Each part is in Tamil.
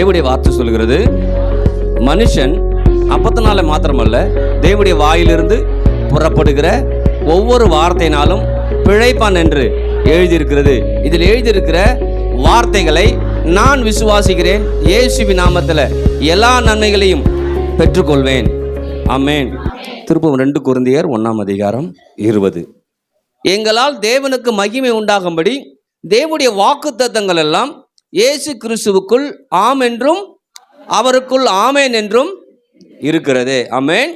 தேவடைய வார்த்தை சொல்கிறது மனுஷன் அப்பத்தினால மாத்திரமல்ல தேவடைய வாயிலிருந்து புறப்படுகிற ஒவ்வொரு வார்த்தையினாலும் பிழைப்பான் என்று எழுதியிருக்கிறது. இதில் எழுதியிருக்கிற வார்த்தைகளை நான் விசுவாசிக்கிறேன் இயேசுவின் நாமத்தில் எல்லா நன்மைகளையும் பெற்றுக்கொள்வேன். ஆமென். திருப்பம் ரெண்டு குருந்தியர் ஒன்றாம் அதிகாரம் இருபது. எங்களால் தேவனுக்கு மகிமை உண்டாகும்படி தேவனுடைய வாக்குத்தத்தங்கள் எல்லாம் இயேசு கிறிஸ்துவுக்குள் ஆம் என்றும் அவருக்குள் ஆமேன் என்றும் இருக்கிறது. ஆமென்.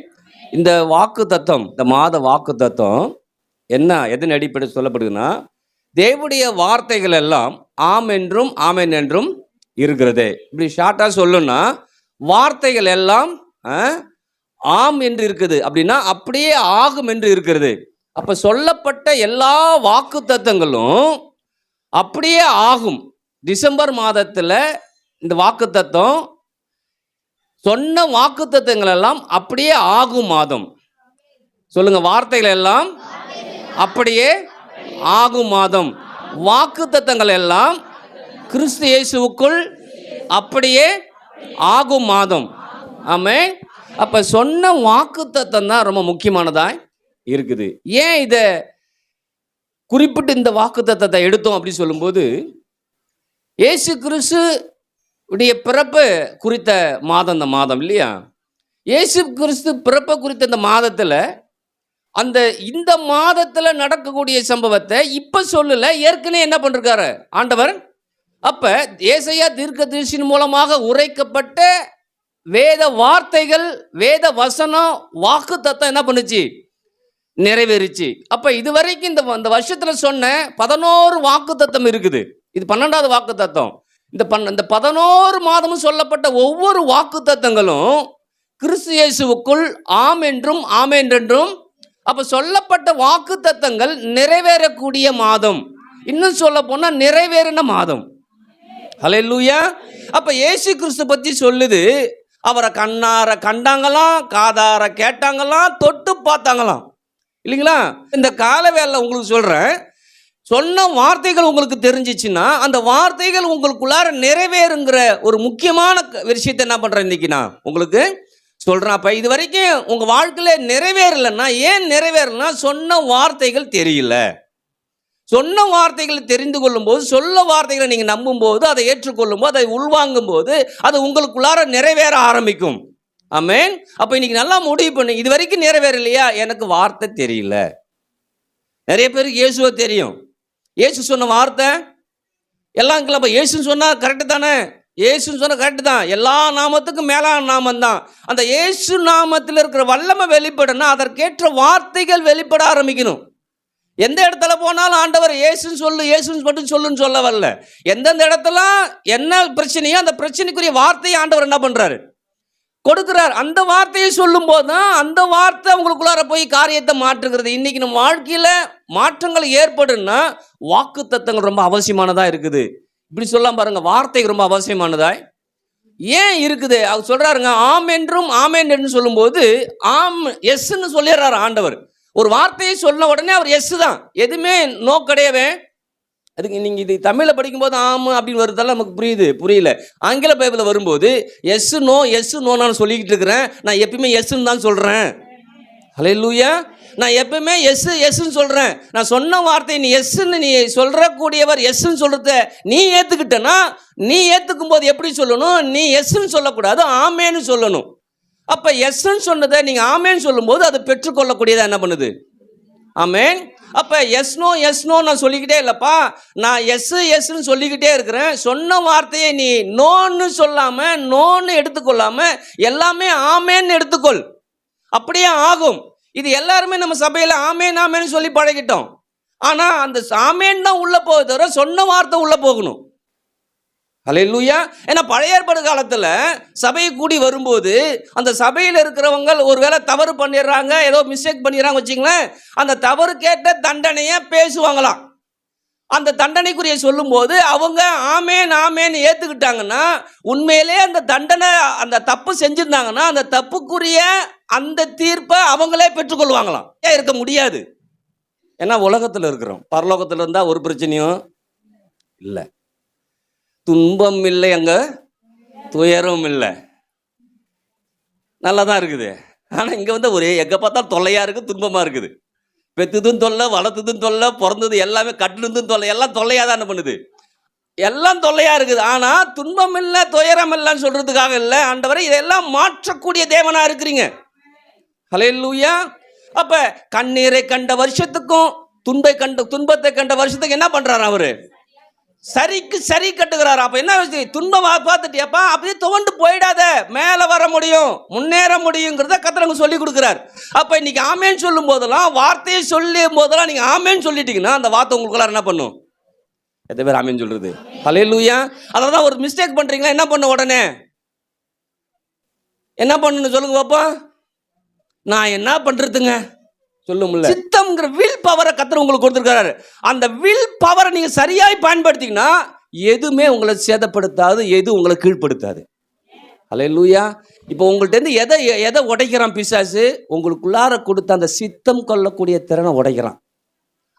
இந்த வாக்கு தத்துவம் இந்த மாத வாக்கு தத்துவம் என்ன எதன் அடிப்படை சொல்லப்படுதுன்னா தேவனுடைய வார்த்தைகள் எல்லாம் ஆம் என்றும் ஆமேன் என்றும் இருக்கிறது. இப்படி ஷார்ட்டாக சொல்லுன்னா வார்த்தைகள் எல்லாம் ஆ, ஆம் என்று இருக்குது. அப்படின்னா அப்படியே ஆகும் என்று இருக்கிறது. அப்போ சொல்லப்பட்ட எல்லா வாக்கு தத்துவங்களும் அப்படியே ஆகும். டிசம்பர் மாதத்தில் இந்த வாக்கு தத்துவம் சொன்ன வாக்கு எல்லாம் அப்படியே ஆகும் மாதம். சொல்லுங்க வார்த்தைகள் எல்லாம் அப்படியே ஆகும் மாதம். வாக்கு தத்தங்கள் எல்லாம் கிறிஸ்து இயேசுவுக்குள் அப்படியே ஆகும் மாதம். ஆமே அப்ப சொன்ன வாக்கு தத்தம் தான் ரொம்ப முக்கியமானதா இருக்குது. ஏன் இதை குறிப்பிட்டு இந்த வாக்கு தத்தத்தை எடுத்தோம் அப்படின்னு சொல்லும்போது இயேசு கிறிஸ்து உடைய பிறப்பு குறித்த மாதம் இந்த மாதம் இல்லையா? இயேசு கிறிஸ்து பிறப்பை குறித்த இந்த மாதத்தில் அந்த இந்த மாதத்தில் நடக்கக்கூடிய சம்பவத்தை இப்போ சொல்லல ஏற்கனவே என்ன பண்ணிருக்காரு? ஆண்டவர் அப்போ ஏசையா தீர்க்க தரிசின் மூலமாக உரைக்கப்பட்ட வேத வார்த்தைகள் வேத வசனம் வாக்கு தத்தம் என்ன பண்ணுச்சு? நிறைவேறிச்சு. இது இதுவரைக்கும் இந்த இந்த வருஷத்தில் சொன்ன பதினோரு வாக்கு தத்தம் இருக்குது. இது பன்னெண்டாவது வாக்கு தத்துவம் இந்த பன் இந்த பதினோரு மாதமும் சொல்லப்பட்ட ஒவ்வொரு வாக்கு தத்தங்களும் கிறிஸ்து இயேசுவுக்குள் ஆம் என்றும் ஆம் என்றும் அப்போ சொல்லப்பட்ட வாக்கு தத்தங்கள் நிறைவேறக்கூடிய மாதம். இன்னும் சொல்ல போனால் நிறைவேறின மாதம். அலை லூயா அப்போ இயேசு கிறிஸ்து பற்றி சொல்லுது. அவரை கண்ணார கண்டாங்களாம் காதார கேட்டாங்களாம் தொட்டு பார்த்தாங்களாம். இல்லைங்களா? இந்த கால வேலை உங்களுக்கு சொல்கிறேன் சொன்ன வார்த்தைகள் உங்களுக்கு தெரிஞ்சிச்சுன்னா அந்த வார்த்தைகள் உங்களுக்குள்ளார நிறைவேறுங்கிற ஒரு முக்கியமான விஷயத்தை என்ன பண்ணுறேன் இன்னைக்கு நான்? உங்களுக்கு சொல்கிறேன் அப்போ இது வரைக்கும் உங்கள் வாழ்க்கையில் நிறைவேறலைன்னா ஏன் நிறைவேறலைன்னா சொன்ன வார்த்தைகள் தெரியல. சொன்ன வார்த்தைகளை தெரிந்து கொள்ளும்போது சொல்ல வார்த்தைகளை நீங்கள் நம்பும்போது அதை ஏற்றுக்கொள்ளும் போது அதை உள்வாங்கும் போது அது உங்களுக்குள்ளார நிறைவேற ஆரம்பிக்கும். ஆமேன். அப்போ இன்னைக்கு நல்லா முடிவு பண்ணு. இது வரைக்கும் நிறைவேறலையா? எனக்கு வார்த்தை தெரியல. நிறைய பேருக்கு இயேசுவை தெரியும். இயேசு சொன்ன வார்த்தை எல்லாம் கிளம்ப இயேசுன்னு சொன்னால் கரெக்டு தானே? இயேசுன்னு சொன்னால் கரெக்டு தான். எல்லா நாமத்துக்கும் மேலான நாமம் தான். அந்த இயேசு நாமத்தில் இருக்கிற வல்லமை வெளிப்படணும் அதற்கேற்ற வார்த்தைகள் வெளிப்பட ஆரம்பிக்கணும். எந்த இடத்துல போனாலும் ஆண்டவர் இயேசுன்னு சொல்லு இயேசுன்னு மட்டும் சொல்லுன்னு சொல்ல வரல. எந்தெந்த இடத்துல என்ன பிரச்சனையோ அந்த பிரச்சனைக்குரிய வார்த்தையை ஆண்டவர் என்ன பண்ணுறாரு கொடுக்குறார். அந்த வார்த்தையை சொல்லும் போது தான் அந்த வார்த்தை உங்களுக்குள்ளார போய் காரியத்தை மாற்றுகிறது. இன்னைக்கு நம்ம வாழ்க்கையில் மாற்றங்கள் ஏற்படுன்னா வாக்கு தத்தங்கள் ரொம்ப அவசியமானதாக இருக்குது. இப்படி சொல்லலாம் பாருங்க வார்த்தை ரொம்ப அவசியமானதாய் ஏன் இருக்குது? அவர் சொல்றாருங்க ஆம் என்றும் ஆமென் என்று சொல்லும்போது ஆம் எஸ்ன்னு சொல்லிடுறாரு ஆண்டவர். ஒரு வார்த்தையை சொன்ன உடனே அவர் எஸ் தான். எதுவுமே நோ கிடையவே அதுக்கு நீங்கள் இது தமிழில் படிக்கும்போது ஆம் அப்படின்னு வருதெல்லாம் நமக்கு புரியுது. புரியல. ஆங்கில பைபிளில் வரும்போது எஸ் நோ எஸ் நோ நான் சொல்லிக்கிட்டு இருக்கிறேன். நான் எப்பயுமே எஸ்ன்னு தான் சொல்கிறேன் ஹலே லூயா நான் எப்பவுமே எஸ் எஸ்ன்னு சொல்கிறேன் நான் சொன்ன வார்த்தை நீ எஸ்ன்னு நீ சொல்கிறக்கூடியவர் எஸ்ன்னு சொல்கிறத நீ ஏற்றுக்கிட்டனா நீ ஏற்றுக்கும் போது எப்படி சொல்லணும்? நீ எஸ்ன்னு சொல்லக்கூடாது ஆமேன்னு சொல்லணும். அப்போ எஸ்ன்னு சொன்னதை நீங்கள் ஆமேன்னு சொல்லும்போது அது பெற்றுக்கொள்ளக்கூடியதாக என்ன பண்ணுது? ஆமேன் அப்போ எஸ் நோ எஸ் நோ நான் சொல்லிக்கிட்டே இல்லைப்பா. நான் எஸ் எஸ்ன்னு சொல்லிக்கிட்டே இருக்கிறேன். சொன்ன வார்த்தையை நீ நோன்னு சொல்லாமல் நோன்னு எடுத்துக்கொள்ளாம எல்லாமே ஆமேன்னு எடுத்துக்கொள். அப்படியே ஆகும். இது எல்லாருமே நம்ம சபையில் ஆமேன் ஆமேன்னு சொல்லி பழகிட்டோம். ஆனால் அந்த ஆமேன் தான் உள்ளே போக தவிர சொன்ன வார்த்தை உள்ளே போகணும். ஹalleluya. ஏன்னா பழைய ஏற்பாடு காலத்தில் சபை கூடி வரும்போது அந்த சபையில் இருக்கிறவங்க ஒருவேளை தவறு பண்ணிடுறாங்க ஏதோ மிஸ்டேக் பண்ணிடுறாங்க வச்சிங்களேன் அந்த தவறு கேட்ட தண்டனையை பேசுவாங்களாம். அந்த தண்டனைக்குரிய சொல்லும்போது அவங்க ஆமேன் ஆமேன்னு ஏற்றுக்கிட்டாங்கன்னா உண்மையிலே அந்த தண்டனை அந்த தப்பு செஞ்சுருந்தாங்கன்னா அந்த தப்புக்குரிய அந்த தீர்ப்பை அவங்களே பெற்றுக்கொள்வாங்களாம். ஏன் இருக்க முடியாது? ஏன்னா உலகத்தில் இருக்கிறோம். பரலோகத்தில் இருந்தால் ஒரு பிரச்சனையும் இல்லை. துன்பம் இல்லை அங்க துயரம் இல்லை நல்லா தான் இருக்குது. ஆனால் இங்கே வந்து ஒரே எங்கே பார்த்தா தொல்லையாக இருக்குது துன்பமாக இருக்குது. பெத்துதும் தொல்லை வளர்த்ததும் தொல்லை பிறந்தது எல்லாமே கட்டுனதும் தொல்லை எல்லாம் தொல்லையாக தான் என்ன பண்ணுது? எல்லாம் தொல்லையாக இருக்குது. ஆனால் துன்பம் இல்லை துயரம் இல்லைன்னு சொல்கிறதுக்காக இல்லை. ஆண்டவரை இதெல்லாம் மாற்றக்கூடிய தேவனாக இருக்கிறீங்க. ஹலே லூயா அப்போ கண்ணீரை கண்ட வருஷத்துக்கும் துன்பை கண்ட துன்பத்தை கண்ட வருஷத்துக்கு என்ன பண்ணுறாரு அவரு? சரிக்கு சரி கட்டுகிறார். அப்ப என்ன துன்பம் பார்த்துட்டியப்பா பார்த்துட்டியாப்பா அப்படியே துவண்டு போயிடாத. மேல வர முடியும் முன்னேற முடியுங்கிறத கத்திரங்க சொல்லி கொடுக்குறார். அப்ப இன்னைக்கு ஆமேன்னு சொல்லும் போதெல்லாம் வார்த்தையை சொல்லும் போதெல்லாம் நீங்க ஆமேன்னு சொல்லிட்டீங்கன்னா அந்த வார்த்தை உங்களுக்குள்ள என்ன பண்ணும்? எத்தனை பேர் ஆமேன்னு சொல்றது? ஹலே லூயா அதான் ஒரு மிஸ்டேக் பண்றீங்களா? என்ன பண்ண உடனே? என்ன பண்ணணும் சொல்லுங்க பாப்பா. நான் என்ன பண்றதுங்க? சொல்லும்ல. சித்தம்ங்கிற வில் பவரை கத்தர் உங்களுக்கு கொடுத்துருக்காரு அந்த வில் பவரை நீங்க சரியாய் பயன்படுத்திங்கன்னா எதுவுமே உங்களை சேதப்படுத்தாது எது உங்களை கீழ்ப்படுத்தாது. அலே லூயா இப்போ உங்கள்ட்ட எதை எதை உடைக்கிறான் பிசாசு? உங்களுக்குள்ளார கொடுத்த அந்த சித்தம் கொள்ளக்கூடிய திறனை உடைக்கிறான்.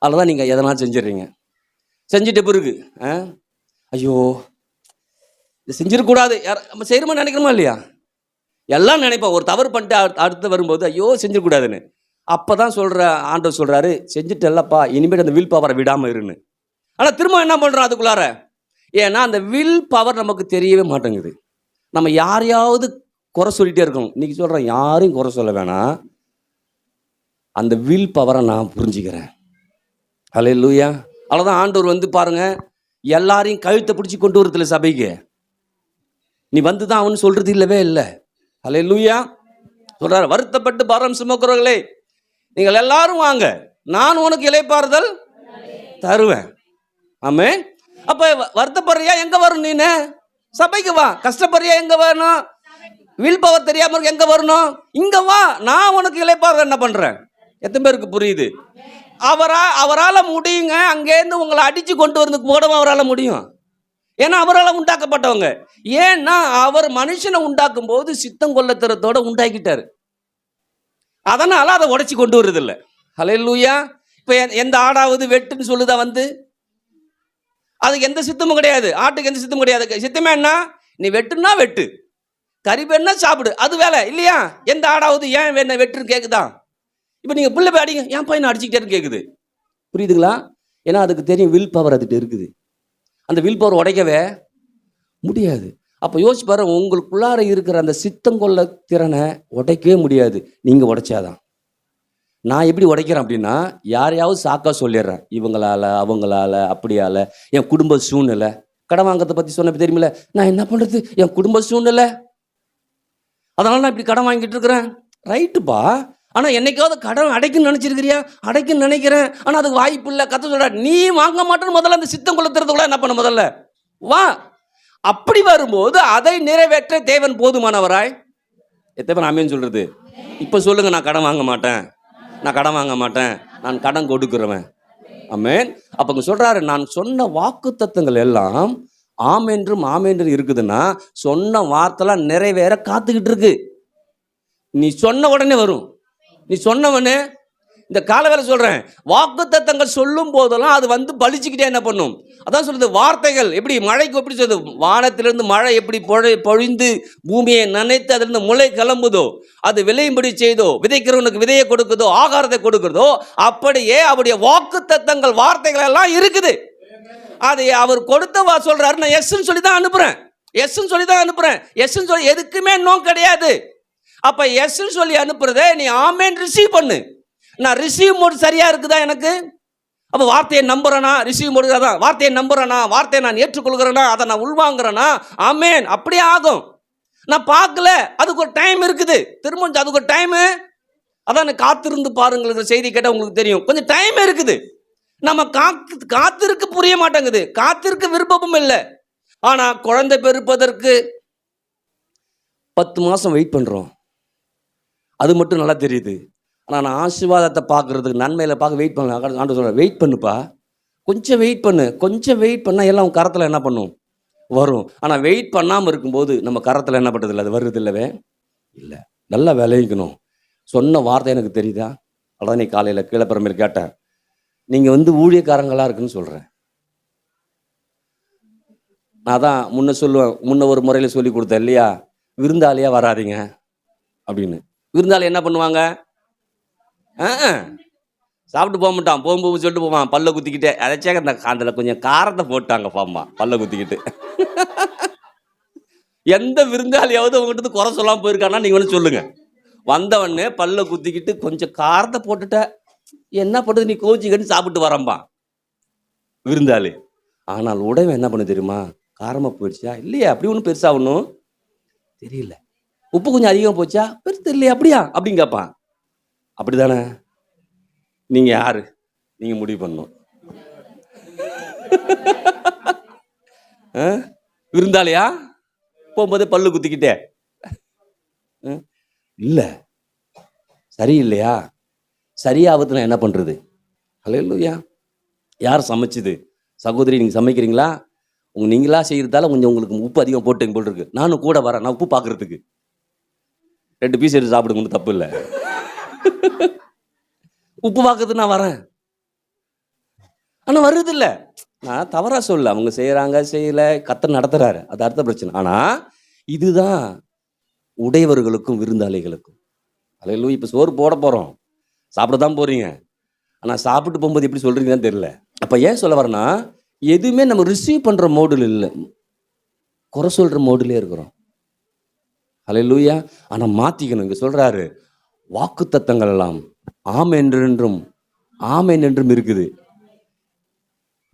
அதில் தான் நீங்கள் எதனா செஞ்சிடுறீங்க. செஞ்சுட்டு பிறகு ஆ? ஐயோ இது செஞ்சிடக்கூடாது. யார் நம்ம செய்யணுமா நினைக்கிறோமா இல்லையா? எல்லாம் நினைப்போம். ஒரு தவறு பண்ணிட்டு அடுத்து வரும்போது ஐயோ செஞ்சிடக்கூடாதுன்னு. அப்போ தான் சொல்கிற ஆண்டவர் சொல்கிறாரு செஞ்சுட்டல்லப்பா இனிமேல் அந்த வில் பவரை விடாமல் இருன்னு. ஆனால் திரும்ப என்ன பண்ணுறோம் அதுக்குள்ளார? ஏன்னா அந்த வில் பவர் நமக்கு தெரியவே மாட்டேங்குது. நம்ம யாரையாவது குறை சொல்லிட்டே இருக்கணும். இன்றைக்கி சொல்கிறேன் யாரையும் குறை சொல்ல வேணாம். அந்த வில் பவரை நான் புரிஞ்சுக்கிறேன். ஹலே லூயா அவ்வளோதான் ஆண்டவர் வந்து பாருங்க எல்லாரையும் கழுத்தை பிடிச்சி கொண்டு வரதில்ல சபைக்கு. நீ வந்து தான் அவனு சொல்கிறது இல்லவே இல்லை. ஹலே லூயா சொல்கிறார் வருத்தப்பட்டு பாரம் சுமக்கிறவர்களே நீங்கள் எல்லாரும் வாங்க. நான் உனக்கு இலைப்பாறுதல் தருவேன். ஆமே அப்ப வ- வருத்தப்படுறியா? எங்க வரும் நீனு? சபைக்கு வா. கஷ்டப்படுறியா? எங்க வரணும்? வில் பவர் தெரியாம இருக்கு எங்க வரணும்? இங்க வா. நான் உனக்கு இலைப்பாறுதல் என்ன பண்றேன்? எத்தனை பேருக்கு புரியுது? அவரா அவரால் முடியுங்க. அங்கேருந்து உங்களை அடிச்சு கொண்டு வரதுக்கு கூட அவரால் முடியும். ஏன்னா அவரால் உண்டாக்கப்பட்டவங்க. ஏன்னா அவர் மனுஷனை உண்டாக்கும் போது சித்தம் கொள்ளத்திறத்தோட உண்டாக்கிட்டாரு. அதனால் அதை உடச்சி கொண்டு வர்றதில்ல. ஹலே லூயா இப்போ எந்த ஆடாவது வெட்டுன்னு சொல்லுதா வந்து? அதுக்கு எந்த சித்தமும் கிடையாது. ஆட்டுக்கு எந்த சித்தமும் கிடையாது. சித்தமே என்ன? நீ வெட்டுனா வெட்டு. கறி வேணா சாப்பிடு. அது வேலை இல்லையா? எந்த ஆடாவது ஏன் வேணும் வெட்டுன்னு கேட்குதா இப்போ நீங்கள் புள்ள போய் அடிங்க. ஏன் பையனை அடிச்சுக்கிட்டேன்னு கேட்குது புரியுதுங்களா? ஏன்னா அதுக்கு தெரியும் வில் பவர் அதுகிட்ட இருக்குது. அந்த வில் பவர் உடைக்கவே முடியாது. அப்போ யோசிச்சு பாரு உங்களுக்குள்ளார இருக்கிற அந்த சித்தம் கொள்ள திறனை உடைக்கவே முடியாது. நீங்கள் உடைச்சாதான். நான் எப்படி உடைக்கிறேன் அப்படின்னா யாரையாவது சாக்கா சொல்லிடுறேன். இவங்களால அவங்களால அப்படியால என் குடும்ப சூழ்நிலை. கடன் வாங்கத்தை பற்றி சொன்ன தெரியுமில்ல? நான் என்ன பண்ணுறது என் குடும்ப சூழ்நிலை. அதனால நான் இப்படி கடன் வாங்கிட்டு இருக்கிறேன். ரைட்டுப்பா. ஆனால் என்னைக்காவது கடன் அடைக்குன்னு நினச்சிருக்கிறியா? அடைக்குன்னு நினைக்கிறேன். ஆனால் அதுக்கு வாய்ப்பு இல்லை. கத்த சொல்கிற நீ வாங்க மாட்டேன்னு முதல்ல அந்த சித்தம் கொளுத்துறதுக்குள்ள என்ன பண்ண முதல்ல? வா அப்படி வரும்போது அதை நிறைவேற்ற தேவன் போதுமானவராய்? எத்தனை அமைன்னு சொல்கிறது சொல்றது? இப்போ சொல்லுங்க நான் கடன் வாங்க மாட்டேன். நான் கடன் வாங்க மாட்டேன். நான் கடன் கொடுக்குறவன். ஆமேன். அப்போ சொல்கிறாரு சொல்றாரு நான் சொன்ன வாக்கு தத்துவங்கள் எல்லாம் ஆமென்றும் ஆமென்றும் இருக்குதுன்னா சொன்ன வார்த்தைலாம் நிறைவேற காத்துக்கிட்டு இருக்கு. நீ சொன்ன உடனே வரும். நீ சொன்னவனே இந்த கால வேலை சொல்கிறேன் வாக்கு தத்தங்கள் சொல்லும் போதெல்லாம் அது வந்து பலிச்சுக்கிட்டே என்ன பண்ணும்? அதான் சொல்லுது வார்த்தைகள் எப்படி மழைக்கு எப்படி சொல்லுது வானத்திலிருந்து மழை எப்படி பொழி பொழிந்து பூமியை நனைத்து அதிலிருந்து முளை கிளம்புதோ அது விளையும்படி செய்தோ விதைக்கிறவனுக்கு விதையை கொடுக்குதோ ஆகாரத்தை கொடுக்குறதோ அப்படியே அவருடைய வாக்கு தத்தங்கள் வார்த்தைகள் எல்லாம் இருக்குது. அதை அவர் கொடுத்த வா நான் எஸ்ன்னு சொல்லி தான் அனுப்புகிறேன் எஸ்ன்னு சொல்லி தான் அனுப்புகிறேன் எஸ்ன்னு சொல்லி எதுக்குமே நோ கிடையாது. அப்போ எஸ்ன்னு சொல்லி அனுப்புறத நீ ஆமேன் ரிசீவ் பண்ணு. நான் ரிசீவ் மோட் சரியா இருக்குதா எனக்கு? அப்போ வார்த்தையை நம்புறேனா? ரிசீவ் மோட் வார்த்தையை நம்புறேனா? வார்த்தையை நான் ஏற்றுக்கொள்கிறேனா? அதை நான் உள்வாங்குறேனா? ஆமேன். அப்படியே ஆகும். நான் பார்க்கல. அதுக்கு ஒரு டைம் இருக்குது. திரும்ப அதுக்கு ஒரு டைமு அதான் காத்திருந்து பாருங்கிற செய்தி கேட்டால் உங்களுக்கு தெரியும். கொஞ்சம் டைம் இருக்குது. நம்ம காத்து காத்திருக்க புரிய மாட்டேங்குது. காத்திருக்க விருப்பமும் இல்லை. ஆனா குழந்தை பெருப்பதற்கு பத்து மாசம் வெயிட் பண்றோம். அது மட்டும் நல்லா தெரியுது. ஆனால் நான் ஆசீர்வாதத்தை பார்க்குறதுக்கு நன்மையில் பார்க்க வெயிட் பண்ண. ஆண்டு சொல்கிறேன் வெயிட் பண்ணுப்பா. கொஞ்சம் வெயிட் பண்ணு. கொஞ்சம் வெயிட் பண்ணால் எல்லாம் உன் கரத்தில் என்ன பண்ணும்? வரும். ஆனால் வெயிட் பண்ணாமல் இருக்கும்போது நம்ம கரத்தில் என்ன பண்ணுறது அது வருது இல்லவே இல்லை. நல்லா விளைவிக்கணும். சொன்ன வார்த்தை எனக்கு தெரியுதா? அதான் நீ காலையில் கீழே பிறமையில் கேட்டேன். நீங்கள் வந்து ஊழியக்காரங்களாக இருக்குன்னு சொல்கிறேன் நான் தான் முன்ன சொல்லுவேன் முன்ன ஒரு முறையில் சொல்லி கொடுத்தேன் இல்லையா? விருந்தாளியாக வராதீங்க. அப்படின்னு. விருந்தாளி என்ன பண்ணுவாங்க? சாப்பிட்டு போக மாட்டான். போகும்போது சொல்லிட்டு போவான். பல்ல குத்திக்கிட்டே. அதைச்சாக்க அந்த அதில் கொஞ்சம் காரத்தை போட்டாங்க பாம்மா பல்ல குத்திக்கிட்டு. எந்த விருந்தாளியாவது உங்ககிட்ட குறை சொல்லாமல் போயிருக்கானா நீங்கள் வந்து சொல்லுங்கள் வந்தவொடனே பல்ல குத்திக்கிட்டு கொஞ்சம் காரத்தை போட்டுட்ட. என்ன பண்ணுறது நீ கோச்சிக்கிட்டு சாப்பிட்டு வரம்பா விருந்தாளி. ஆனால் உடம்பு என்ன பண்ண தெரியுமா? காரமாக போயிடுச்சா? இல்லையா அப்படி ஒன்றும் பெருசாக ஒன்றும் தெரியல. உப்பு கொஞ்சம் அதிகமாக போச்சா? பெருசு இல்லையா அப்படியா? அப்படின்னு கேட்பான். அப்படி தானே நீங்கள் யார்? நீங்கள் முடிவு பண்ணணும். ஆ? போகும்போதே பல்லு குத்திக்கிட்டே. சரி இல்லையா சரியாக நான் என்ன பண்ணுறது ஹலோ இல்லையா யார் சமைச்சுது? சகோதரி நீங்கள் சமைக்கிறீங்களா? உங்க நீங்களா செய்கிறதால கொஞ்சம் உங்களுக்கு உப்பு அதிகம் போட்டுங்க போல் இருக்கு. நானும் கூட வரேன். நான் உப்பு பார்க்குறதுக்கு ரெண்டு பீஸ் எடுத்து சாப்பிடுங்க ஒன்றும் தப்பு இல்லை. உப்பு பார்க்கறது நான் வரேன். ஆனால் வருது இல்லை நான் தவறாக சொல்ல அவங்க செய்கிறாங்க செய்யலை. கத்த நடத்துகிறாரு அது அடுத்த பிரச்சனை. ஆனால் இதுதான் உடையவர்களுக்கும் விருந்தாளிகளுக்கும். அலையிலும் இப்போ சோறு போட போகிறோம் சாப்பிட தான் போகிறீங்க ஆனால் சாப்பிட்டு போகும்போது எப்படி சொல்கிறீங்கன்னு தெரியல. அப்போ ஏன் சொல்ல வரேன்னா எதுவுமே நம்ம ரிசீவ் பண்ணுற மோடில் இல்லை. குறை சொல்கிற மோடிலே இருக்கிறோம். அலையிலூயா. ஆனால் மாற்றிக்கணும் இங்கே சொல்கிறாரு வாக்கு எல்லாம் ஆம் என்றென்றும் ஆமேன் என்றும் இருக்குது.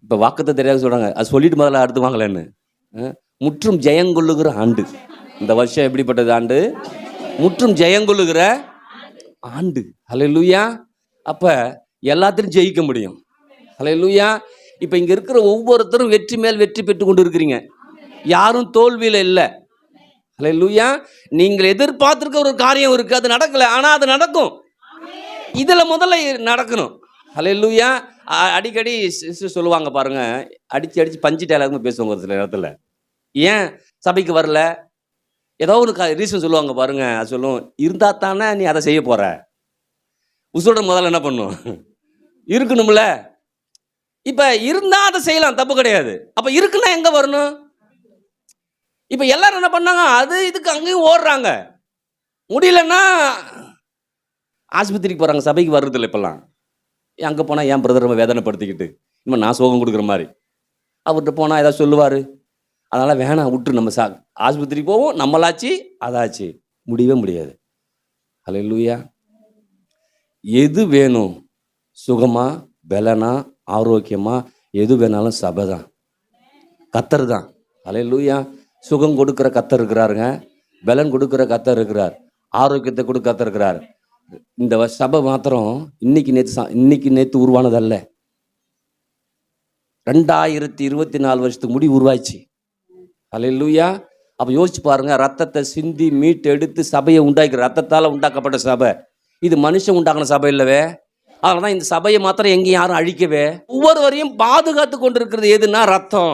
இப்ப வாக்குத்த தெரியாது சொல்றாங்க அது சொல்லிட்டு முதல்ல அடுத்து வாங்கலன்னு முற்றும் ஜெயங்கொள்ளுகிற ஆண்டு. இந்த வருஷம் எப்படிப்பட்டது ஆண்டு? முற்றும் ஜெயங்கொள்ளுகிற ஆண்டு. ஹalleluya. அப்ப எல்லாத்திலும் ஜெயிக்க முடியும். ஹalleluya. இப்ப இங்க இருக்கிற ஒவ்வொருத்தரும் வெற்றி மேல் வெற்றி பெற்று கொண்டு இருக்கிறீங்க யாரும் தோல்வியில இல்லை. ஹalleluya நீங்கள் எதிர்பார்த்துருக்க ஒரு காரியம் இருக்குது அது நடக்கலை. ஆனால் அது நடக்கும். இதில் முதல்ல நடக்கணும். ஹalleluya அ- அடிக்கடி சிஸ்டர் சொல்லுவாங்க பாருங்க அடித்து அடிச்சு பஞ்சு டயலாக்னு பேசுவாங்க ஒரு சில இடத்துல ஏன் சபைக்கு வரல? ஏதோ ஒரு ரீசன் சொல்லுவாங்க பாருங்க அது சொல்லும். இருந்தா தானே நீ அதை செய்ய போற? உசுடன் முதல்ல என்ன பண்ணும்? இருக்கணும்ல. இப்போ இருந்தால் அதை செய்யலாம் தப்பு கிடையாது. அப்போ இருக்குன்னா எங்கே வரணும்? இப்போ எல்லாரும் என்ன பண்ணாங்க? அது இதுக்கு அங்கேயும் ஓடுறாங்க. முடியலன்னா ஆஸ்பத்திரிக்கு போகிறாங்க சபைக்கு வர்றதில்ல இப்போல்லாம். அங்கே போனால் என் பிரதரை வேதனைப்படுத்திக்கிட்டு? இனிமேல் நான் சோகம் கொடுக்குற மாதிரி. அவர்கிட்ட போனால் ஏதாவது சொல்லுவார். அதனால் வேணாம் விட்டு நம்ம சா ஆஸ்பத்திரிக்கு போவோம் நம்மளாச்சு அதாச்சு. முடியவே முடியாது. ஹalleluya. எது வேணும்? சுகமா பலனா ஆரோக்கியமாக எது வேணாலும் சபை தான் கத்தர் தான் ஹalleluya. சுகம் கொடுக்குற கத்தர் இருக்கிறாருங்க. பலன் கொடுக்குற கத்தர் இருக்கிறார். ஆரோக்கியத்தை கொடுக்க கத்தர் இருக்கிறார். இந்த சபை மாத்திரம் இன்னைக்கு நேற்று இன்னைக்கு நேற்று உருவானதல்ல. ரெண்டாயிரத்தி இருபத்தி நாலு வருஷத்துக்கு முடி உருவாச்சு அலையிலூயா அப்போ யோசிச்சு பாருங்க ரத்தத்தை சிந்தி மீட்டு எடுத்து சபையை உண்டாக்கி ரத்தத்தால் உண்டாக்கப்பட்ட சபை. இது மனுஷன் உண்டாக்கின சபை இல்லவே. அதனால தான் இந்த சபையை மாத்திரம் எங்கேயும் யாரும் அழிக்கவே. ஒவ்வொருவரையும் பாதுகாத்து கொண்டிருக்கிறது எதுனா ரத்தம்.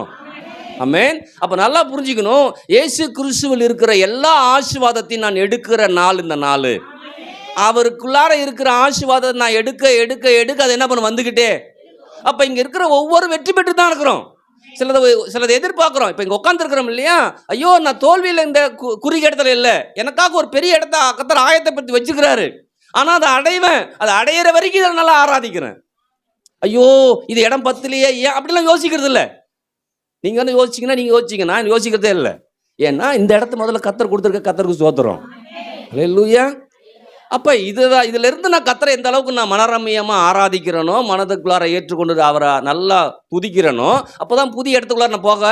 அமேன் அப்போ நல்லா புரிஞ்சுக்கணும். இயேசு கிறிஸ்துவில் இருக்கிற எல்லா ஆசீர்வாதத்தையும் நான் எடுக்கிற நாள் இந்த நாள். அவருக்குள்ளார இருக்கிற ஆசீர்வாதத்தை நான் எடுக்க எடுக்க எடுக்க அது என்ன பண்ண வந்துக்கிட்டே அப்போ இங்கே இருக்கிற ஒவ்வொரு வெற்றி பெற்று தான் இருக்கிறோம் சிலது சிலதை எதிர்பார்க்குறோம். இப்போ இங்கே உட்காந்துருக்குறோம் இல்லையா? ஐயோ நான் தோல்வியில் இந்த கு- குறுகிய இடத்துல இல்லை. எனக்காக ஒரு பெரிய இடத்த கத்தர் பற்றி வச்சுக்கிறாரு. ஆனால் அதை அடைவேன். அதை அடையிற வரைக்கும் இதை நல்லா ஆராதிக்கிறேன். ஐயோ இது இடம் பத்துலையே. ஏன் அப்படிலாம் யோசிக்கிறது இல்லை நீங்கள் வந்து யோசிச்சீங்கன்னா நீங்கள் யோசிச்சீங்க. நான் யோசிக்கிறதே இல்லை. ஏன்னா இந்த இடத்த முதல்ல கத்தர் கொடுத்துருக்க கத்தருக்கு சோத்துறோம் அல்லேலூயா அப்போ இதுதான் இதுலேருந்து நான் கத்தரை எந்த அளவுக்கு நான் மனரம்யமா ஆராதிக்கிறேனோ மனதுக்குள்ளார ஏற்றுக்கொண்டு அவரை நல்லா துதிக்கிறேனோ அப்பதான் புதிய இடத்துக்குள்ளார நான் போக.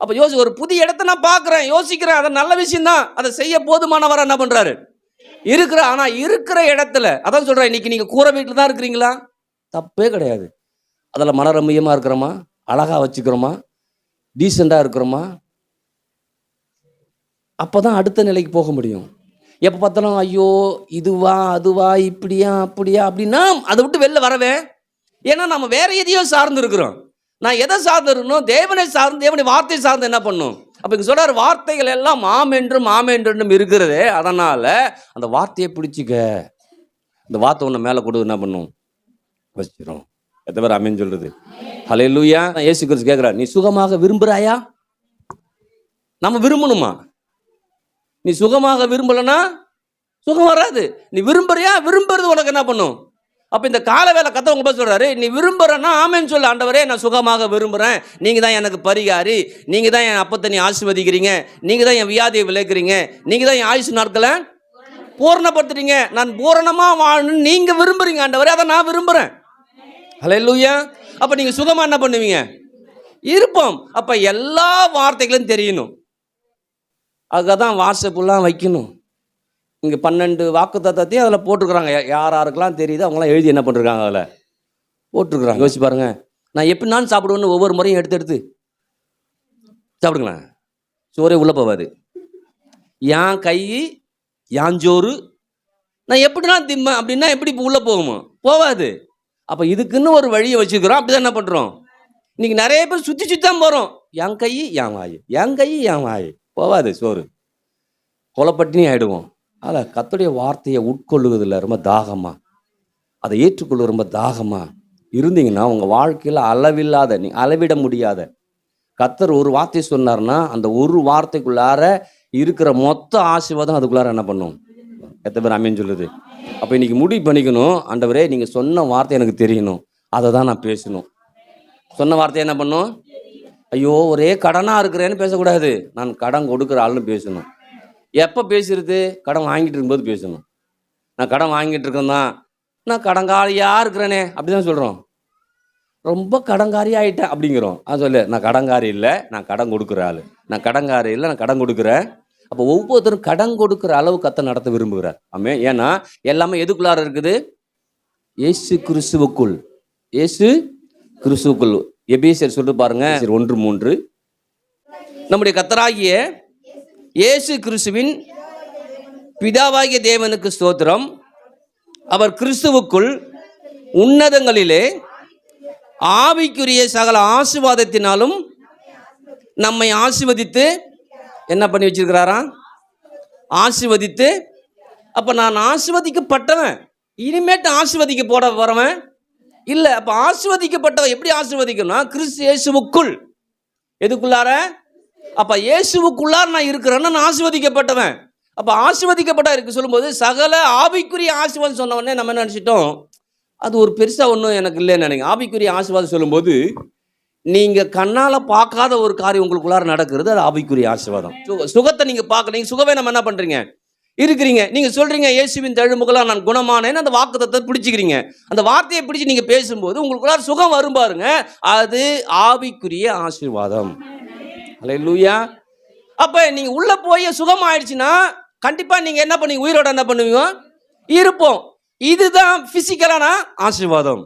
அப்போ யோசி ஒரு புதிய இடத்த நான் பார்க்குறேன் யோசிக்கிறேன். அது நல்ல விஷயம் தான் அதை செய்ய போதுமானவரை என்ன பண்ணுறாரு இருக்கிற ஆனால் இருக்கிற இடத்துல அதான் சொல்கிறேன் இன்னைக்கு நீங்கள் கூரை வீட்டில் தான் இருக்கிறீங்களா? தப்பே கிடையாது. அதில் மனரம்யமா இருக்கிறோமா? அழகாக வச்சுக்கிறோமா? டீசெண்டாக இருக்கிறோமா? அப்போ தான் அடுத்த நிலைக்கு போக முடியும். எப்போ பார்த்தாலும் ஐயோ இதுவா அதுவா இப்படியா அப்படியா அப்படின்னா அதை விட்டு வெளில வரவே ஏன்னா நம்ம வேற எதையோ சார்ந்து இருக்கிறோம். நான் எதை சார்ந்து இருக்கணும் தேவனை சார்ந்து தேவனை வார்த்தை சார்ந்து என்ன பண்ணும்? அப்போ இங்கே சொல்கிறார் வார்த்தைகள் எல்லாம் மாமென்றும் மாமென்றும் இருக்கிறது. அதனால் அந்த வார்த்தையை பிடிச்சிக்க. அந்த வார்த்தை ஒன்று மேலே கொடு என்ன பண்ணும்? வச்சிடும் எத்தனை பேர் அமைன்னு சொல்கிறது ஹalleluya. ஏசு கிறிஸ்து கேட்குறார் நீ சுகமாக விரும்புகிறாயா நம்ம விரும்பணுமா? நீ சுகமாக விரும்பலைன்னா சுகம் வராது. நீ விரும்புறியா? விரும்புறது உனக்கு என்ன பண்ணும்? அப்போ இந்த கால வேலை கத்த உங்க சொல்றாரு. நீ விரும்புறன்னா ஆமேன்னு சொல்லு ஆண்டவரே நான் சுகமாக விரும்புகிறேன் நீங்கள் தான் எனக்கு பரிகாரி. நீங்கள் தான் என் அப்பத்தை நீ ஆசிர்வதிக்கிறீங்க. நீங்கள் தான் என் வியாதியை விளைக்கிறீங்க. நீங்கள் தான் என் ஆயுசு நாட்களை பூரணப்படுத்துறீங்க நான் பூரணமாக வாழணும்னு நீங்கள் விரும்புறீங்க ஆண்டவரே. அதை நான் விரும்புகிறேன் ஹலோ இல்லையா அப்போ நீங்கள் சுகமாக என்ன பண்ணுவீங்க? இருப்போம். அப்போ எல்லா வார்த்தைகளும் தெரியணும். அதுக்காக தான் வாட்ஸ்அப்புலாம் வைக்கணும். இங்கே பன்னெண்டு வாக்கு தத்தத்தையும் அதில் போட்டிருக்கிறாங்க. யார் யாருக்கெல்லாம் தெரியுது அவங்களாம் எழுதி என்ன பண்ணிருக்காங்க அதில்? போட்டிருக்கிறாங்க. யோசிச்சு பாருங்க. நான் எப்படினாலும் சாப்பிடுவேன்னு ஒவ்வொரு முறையும் எடுத்து எடுத்து. சாப்பிடுங்களேன். சோறே உள்ளே போவாது என் கை என் சோறு நான் எப்படிலாம் திம்பேன் அப்படின்னா எப்படி இப்போ உள்ளே போகுமோ? போவாது அப்போ இதுக்குன்னு ஒரு வழியை வச்சுக்கிறோம் அப்படி தான் என்ன பண்ணுறோம் இன்னைக்கு நிறைய பேர் சுற்றி சுற்றி தான் போகிறோம் என் கை என் வாய். என் கை என் வாய். போவாது சோறு. கொலப்பட்டினி ஆகிடுவோம் அதில் கத்துடைய வார்த்தையை உட்கொள்ளுவதில் ரொம்ப தாகமாக அதை ஏற்றுக்கொள்ள ரொம்ப தாகமாக இருந்தீங்கன்னா உங்கள் வாழ்க்கையில் அளவில்லாத நீ அளவிட முடியாத. கத்தர் ஒரு வார்த்தை சொன்னார்னா அந்த ஒரு வார்த்தைக்குள்ளார இருக்கிற மொத்த ஆசீர்வாதம் அதுக்குள்ளார என்ன பண்ணும்? எத்தனை பேர் அமைஞ்சுள்ளது சொல்லுது? அப்போ இன்னைக்கு முடிவு பண்ணிக்கணும் ஆண்டவரே நீங்கள் சொன்ன வார்த்தை எனக்கு தெரியணும். அதை தான் நான் பேசணும். சொன்ன வார்த்தை என்ன பண்ணும்? ஐயோ ஒரே கடனாக இருக்கிறேன்னு பேசக்கூடாது. நான் கடன் கொடுக்குற ஆள்னு பேசணும். எப்போ பேசுறது? கடன் வாங்கிட்டு இருக்கும்போது பேசணும். நான் கடன் வாங்கிட்டு இருக்கேன் தான் நான் கடங்காரியாக இருக்கிறேனே அப்படி தான் சொல்கிறோம் ரொம்ப கடங்காரி ஆகிட்டேன் அப்படிங்கிறோம். அது சொல்லு. நான் கடங்காரி இல்லை நான் கடன் கொடுக்குற ஆள். நான் கடங்காரி இல்லை நான் கடன் கொடுக்குறேன். அப்போ ஒவ்வொருத்தரும் கடன் கொடுக்குற அளவு கத்தை நடத்த விரும்புகிறார். ஆமே ஏன்னா எல்லாமே எதுக்குள்ளார இருக்குது? இயேசு கிறிஸ்துவுக்குள். இயேசு கிறிஸ்துவுக்குள். எபேசியர் சொல்லிட்டு பாருங்க. ஒன்று மூன்று. நம்முடைய கத்தராகிய இயேசு கிறிஸ்துவின் பிதாவாகிய தேவனுக்கு ஸ்தோத்திரம். அவர் கிறிஸ்துவுக்குள் உன்னதங்களிலே ஆவிக்குரிய சகல ஆசிர்வாதத்தினாலும் நம்மை ஆசிர்வதித்து என்ன பண்ணி வச்சிருக்கிறாராம்? ஆசிர்வதித்து. அப்போ நான் ஆசிர்வதிக்கப்பட்டவன். இனிமேட்டு ஆசிர்வதிக்க போட வரவன் இல்லை. அப்போ ஆசிர்வதிக்கப்பட்டவன் எப்படி ஆசீர்வதிக்கணும்னா கிறிஸ்து இயேசுவுக்குள். எதுக்குள்ளார? அப்போ இயேசுவுக்குள்ளார நான் இருக்கிறேன்னா நான் ஆசிர்வதிக்கப்பட்டவன். அப்போ ஆசீர்வதிக்கப்பட்ட இருக்கு சொல்லும்போது சகல ஆவிக்குரிய ஆசீர்வாதம் சொன்ன உடனே நம்ம என்ன நினச்சிட்டோம்? அது ஒரு பெருசாக ஒன்றும் எனக்கு இல்லைன்னு நினைங்க ஆவிக்குரிய ஆசீர்வாதம் சொல்லும்போது நீங்கள் கண்ணால் பார்க்காத ஒரு காரியம் உங்களுக்குள்ளார நடக்கிறது அது ஆவிக்குரிய ஆசீர்வாதம். சுக சுகத்தை நீங்கள் பார்க்குறீங்க சுகவே நம்ம என்ன பண்ணுறீங்க இருக்கிறீங்க. நீங்கள் சொல்கிறீங்க இயேசுவின் தழுமுகலாம் நான் குணமானேன்னு அந்த வாக்குத்தத்தை பிடிச்சிக்கிறீங்க. அந்த வார்த்தையை பிடிச்சி நீங்கள் பேசும்போது உங்களுக்குள்ளார சுகம் வரும் பாருங்க அது ஆவிக்குரிய ஆசீர்வாதம். அல்லேலூயா அப்போ நீங்கள் உள்ளே போய் சுகம் ஆயிடுச்சுன்னா கண்டிப்பாக நீங்கள் என்ன பண்ணுவீங்க? உயிரோட என்ன பண்ணுவீங்க? இருப்போம். இதுதான் ஃபிசிக்கலான ஆசீர்வாதம்.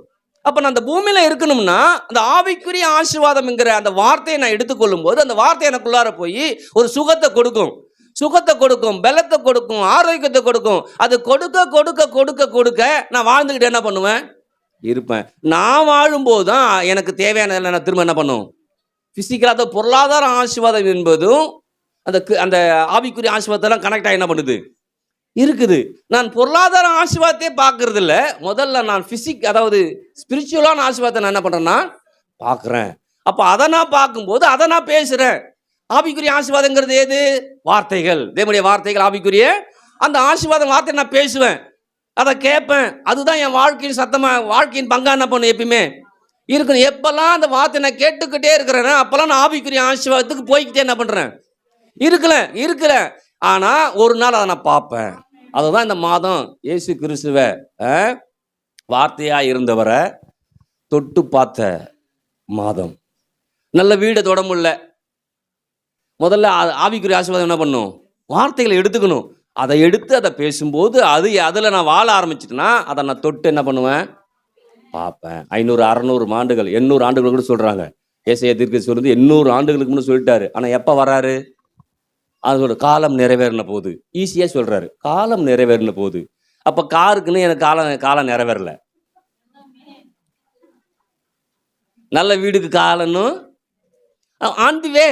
அப்போ நான் அந்த பூமியில் இருக்கணும்னா அந்த ஆவிக்குரிய ஆசீர்வாதம்ங்கிற அந்த வார்த்தையை நான் எடுத்துக்கொள்ளும் போது அந்த வார்த்தை எனக்குள்ளார போய் ஒரு சுகத்தை கொடுக்கும். சுகத்தை கொடுக்கும் பலத்தை கொடுக்கும் ஆரோக்கியத்தை கொடுக்கும். அது கொடுக்க கொடுக்க கொடுக்க கொடுக்க நான் வாழ்ந்துக்கிட்டு என்ன பண்ணுவேன்? இருப்பேன். நான் வாழும்போது தான் எனக்கு தேவையான நான் திரும்ப என்ன பண்ணும்? ஃபிசிக்கலாக பொருளாதார ஆசீர்வாதம் என்பதும் அந்த அந்த ஆவிக்குரிய ஆசீர்வாதத்தெல்லாம் கனெக்டாக என்ன பண்ணுது? இருக்குது. நான் பொருளாதார ஆசீர்வாதத்தையே பார்க்கறது இல்லை முதல்ல நான் ஃபிசிக் அதாவது ஸ்பிரிச்சுவலான ஆசீர்வாதத்தை நான் என்ன பண்ணுறேன்னா பார்க்குறேன். அப்போ அதை நான் பார்க்கும்போது அதை நான் பேசுகிறேன் ஆவிக்குரிய ஆசீர்வாதங்கிறது ஏது? வார்த்தைகள். தேவனுடைய வார்த்தைகள் ஆவிக்குரிய. அந்த ஆசீர்வாதம் வார்த்தை நான் பேசுவேன். அதை கேட்பேன். அதுதான் என் வாழ்க்கையின் சத்தமாக வாழ்க்கையின் பங்கா என்ன பண்ணும் எப்பயுமே? இருக்கணும். எப்பெல்லாம் அந்த வார்த்தை நான் கேட்டுக்கிட்டே இருக்கிறேன்னா அப்போல்லாம் நான் ஆவிக்குரிய ஆசீர்வாதத்துக்கு போய்க்கிட்டே என்ன பண்ணுறேன் இருக்கல இருக்கல. ஆனால் ஒரு நாள் அதை நான் பார்ப்பேன். அதுதான் இந்த மாதம் இயேசு கிறிஸ்துவ வார்த்தையாக இருந்தவரை தொட்டு பார்த்த மாதம். நல்ல வீடை தொட முடியல. முதல்ல ஆ- ஆவிக்குரிய ஆசீர்வாதம் என்ன பண்ணும்? வார்த்தைகளை எடுத்துக்கணும். அதை எடுத்து அதை பேசும்போது அது அதில் நான் வாழ ஆரம்பிச்சிட்டேன்னா அதை நான் தொட்டு என்ன பண்ணுவேன்? பார்ப்பேன். ஐநூறு அறநூறு ஆண்டுகள் எண்ணூறு ஆண்டுகள் கூட சொல்கிறாங்க ஏசைய தீர்க்க சொல்லுது எண்ணூறு ஆண்டுகளுக்கு முன்னு சொல்லிட்டாரு. ஆனால் எப்போ வராரு அது காலம் நிறைவேறின போது. ஈஸியாக சொல்கிறாரு காலம் நிறைவேறின போது. அப்போ காருக்குன்னு எனக்கு காலம் காலம் நிறைவேறல. நல்ல வீடுக்கு காலன்னு ஆண்டுவே.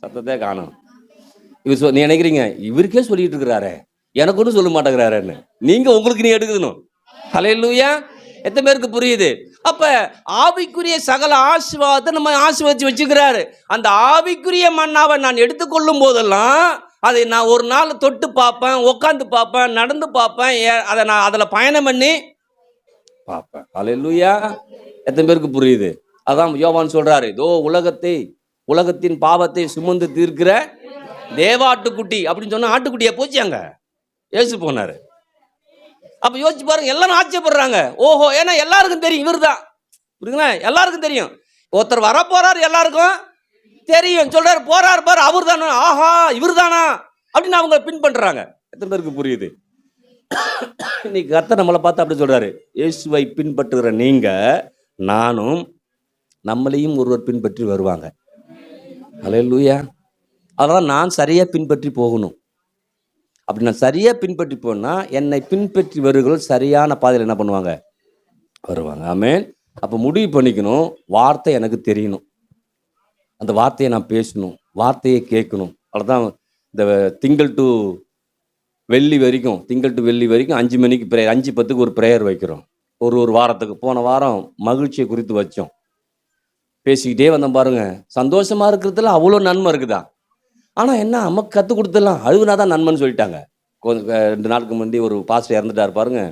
சத்தத்தை காணும். இவர் சொ நினைக்கிறீங்க இவருக்கே சொல்லிட்டு இருக்கிறாரே. எனக்கு ஒன்றும் சொல்ல மாட்டேங்கிறாருன்னு. நீங்கள் உங்களுக்கு நீ எடுக்கணும். லூயா எத்தனை பேருக்கு புரியுது? அப்ப ஆவிக்குரிய சகல ஆசிர்வாதத்தை நம்ம ஆசிர்வதிச்சு வச்சுக்கிறாரு. அந்த ஆவிக்குரிய மண்ணாவை நான் எடுத்துக்கொள்ளும் போதெல்லாம் அதை நான் ஒரு நாள் தொட்டு பார்ப்பேன் உட்காந்து பார்ப்பேன் நடந்து பார்ப்பேன் அதை நான் அதில் பயணம் பண்ணி பார்ப்பேன். அலையிலூயா எத்தனை பேருக்கு புரியுது? அதான் யோவான் சொல்றாரு இதோ உலகத்தை உலகத்தின் பாவத்தை சுமந்து தீர்க்கிற தேவாட்டுக்குட்டி அப்படின்னு சொன்னா ஆட்டுக்குட்டியா போச்சு அங்க? ஏசு போனாரு. அப்ப யோசிச்சு பாருங்க எல்லாரும் ஆச்சரியப்படுறாங்க. ஓஹோ ஏன்னா எல்லாருக்கும் தெரியும் இவர்தான். புரியுங்களா எல்லாருக்கும் தெரியும். ஒருத்தர் வர போறாரு எல்லாருக்கும் தெரியும். சொல்றாரு போறாரு பாரு அவர் தானா ஆஹா இவர் தானா அப்படின்னு அவங்க பின் பண்றாங்க. எத்தனை பேருக்கு புரியுது? இன்னைக்கு கர்த்தர் நம்மளை பார்த்து அப்படி சொல்றாரு. இயேசுவை பின்பற்றுகிற நீங்க நானும் நம்மளையும் ஒருவர் பின்பற்றி வருவாங்க. அல்லேலூயா அதெல்லாம் நான் சரியா பின்பற்றி போகணும். அப்படி நான் சரியாக பின்பற்றி போனால் என்னை பின்பற்றி வருகிறவர்கள் சரியான பாதையில் என்ன பண்ணுவாங்க? வருவாங்க. ஆமேன். அப்போ முடிவு பண்ணிக்கணும். வார்த்தை எனக்கு தெரியணும். அந்த வார்த்தையை நான் பேசணும். வார்த்தையை கேட்கணும். அவ்வளோதான் இந்த திங்கள் டு வெள்ளி வரைக்கும் திங்கள் டு வெள்ளி வரைக்கும் அஞ்சு மணிக்கு ப்ரேயர் அஞ்சு பத்துக்கு ஒரு ப்ரேயர் வைக்கிறோம். ஒரு ஒரு வாரத்துக்கு. போன வாரம் மகிழ்ச்சியை குறித்து வச்சோம். பேசிக்கிட்டே வந்தோம் பாருங்கள் சந்தோஷமா இருக்கிறதுல அவ்வளோ நன்மை இருக்குதா? ஆனால் என்ன நமக்கு கற்றுக் கொடுத்துடலாம் அழுகுனா தான் நண்பன் சொல்லிட்டாங்க. கொஞ்சம் ரெண்டு நாளுக்கு முந்தி ஒரு பாஸ்டர் இறந்துட்டார் பாருங்க.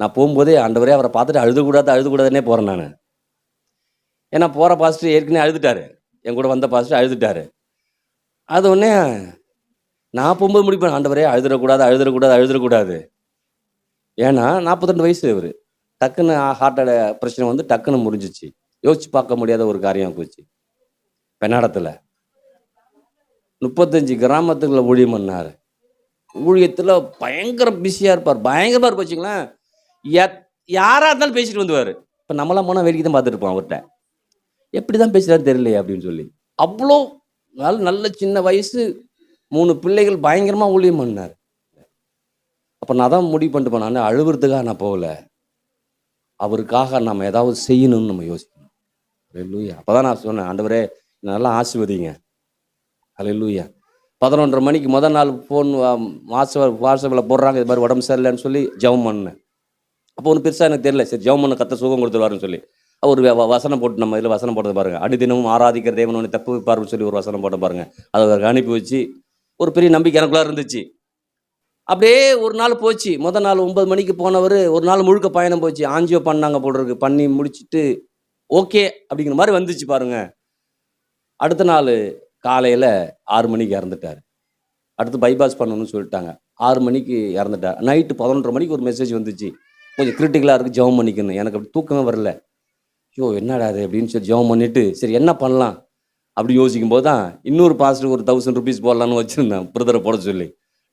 நான் போகும்போதே ஆண்டவரே அவரை பார்த்துட்டு அழுதக்கூடாது அழுதக்கூடாதுன்னே போகிறேன் நான். ஏன்னா போகிற பாஸ்டர் ஏற்கனவே அழுதுட்டாரு. என் கூட வந்த பாஸ்டர் அழுதுட்டாரு. அது உடனே நான் போகும்போது முடிப்பேன் ஆண்டவரே அழுதுடக்கூடாது அழுதுடக்கூடாது அழுதுடக்கூடாது. ஏன்னா நாற்பத்தெண்டு வயசு இவர். டக்குன்னு ஹார்ட்டோட பிரச்சனை வந்து டக்குன்னு முடிஞ்சிச்சு யோசிச்சு பார்க்க முடியாத ஒரு காரியம் போச்சு. பெண்ணாடத்தில். முப்பத்தஞ்சு கிராமத்துக்குள்ள ஊழியம் பண்ணார் ஊழியத்தில் பயங்கர பிஸியாக இருப்பார். பயங்கரமாக இருப்பார் வச்சுங்களேன் எத் யாராக இருந்தாலும் பேசிட்டு வந்துவார் இப்போ நம்மளாம் போனால் வேடிக்கை தான் பார்த்துட்டு அவர்கிட்ட. எப்படி தான் பேசுகிறாரு தெரியலையே அப்படின்னு சொல்லி. அவ்வளோ நல்ல நல்ல சின்ன வயசு மூணு பிள்ளைகள் பயங்கரமாக ஊழியம் பண்ணார். அப்போ நான் தான் முடிவு பண்ணிட்டு போனேன். அழுவுறதுக்காக நான் போகல. அவருக்காக நம்ம ஏதாவது செய்யணும்னு நம்ம யோசிக்கணும். அப்போ தான் நான் சொன்னேன் ஆண்டவரே நல்லா ஆசிர்வதிங்க. ஹalleluya. பதினொன்றரை மணிக்கு முதல் நாள் ஃபோன் வாட்ஸ்அப் வாட்ஸ்அப்பில் போடுறாங்க இது மாதிரி உடம்பு சரியில்லைன்னு சொல்லி ஜெபம் பண்ணேன். அப்போ ஒன்று பெருசாக எனக்கு தெரியல சரி ஜெபம் பண்ண கத்த சுகம் கொடுத்துருவாருன்னு சொல்லி. ஒரு வசனம் போட்டு நம்ம இதில் வசனம் போட்டது பாருங்க. அடிதினமும் ஆராதிக்கிற தேவன் ஒன்று தப்பு வைப்பார்னு சொல்லி ஒரு வசனம் போட்ட பாருங்க. அதை அவருக்கு அனுப்பி வச்சு ஒரு பெரிய நம்பிக்கை எனக்குள்ளே இருந்துச்சு. அப்படியே ஒரு நாள் போச்சு. முதல் நாள் ஒன்பது மணிக்கு போனவர் ஒரு நாள் முழுக்க பயணம் போச்சு. ஆஞ்சியோ பண்ணாங்க போடுறதுக்கு பண்ணி முடிச்சிட்டு ஓகே அப்படிங்கிற மாதிரி வந்துச்சு பாருங்க. அடுத்த நாள் காலையில் ஆறு மணிக்கு இறந்துட்டார். அடுத்து பைபாஸ் பண்ணணும்னு சொல்லிட்டாங்க. ஆறு மணிக்கு இறந்துட்டார். நைட்டு பதினொன்றரை மணிக்கு ஒரு மெசேஜ் வந்துச்சு. கொஞ்சம் கிரிட்டிக்கலாக இருக்குது ஜெபம் பண்ணிக்கணும். எனக்கு அப்படி தூக்கமே வரல. ஐயோ என்னடா அது அப்படின்னு சொல்லி ஜெபம் பண்ணிட்டு சரி என்ன பண்ணலாம்? அப்படி யோசிக்கும் போது தான் இன்னொரு பாஸ்டர் ஒரு தௌசண்ட் ருபீஸ் போடலான்னு வச்சுருந்தேன் பிரதரை போட சொல்லி.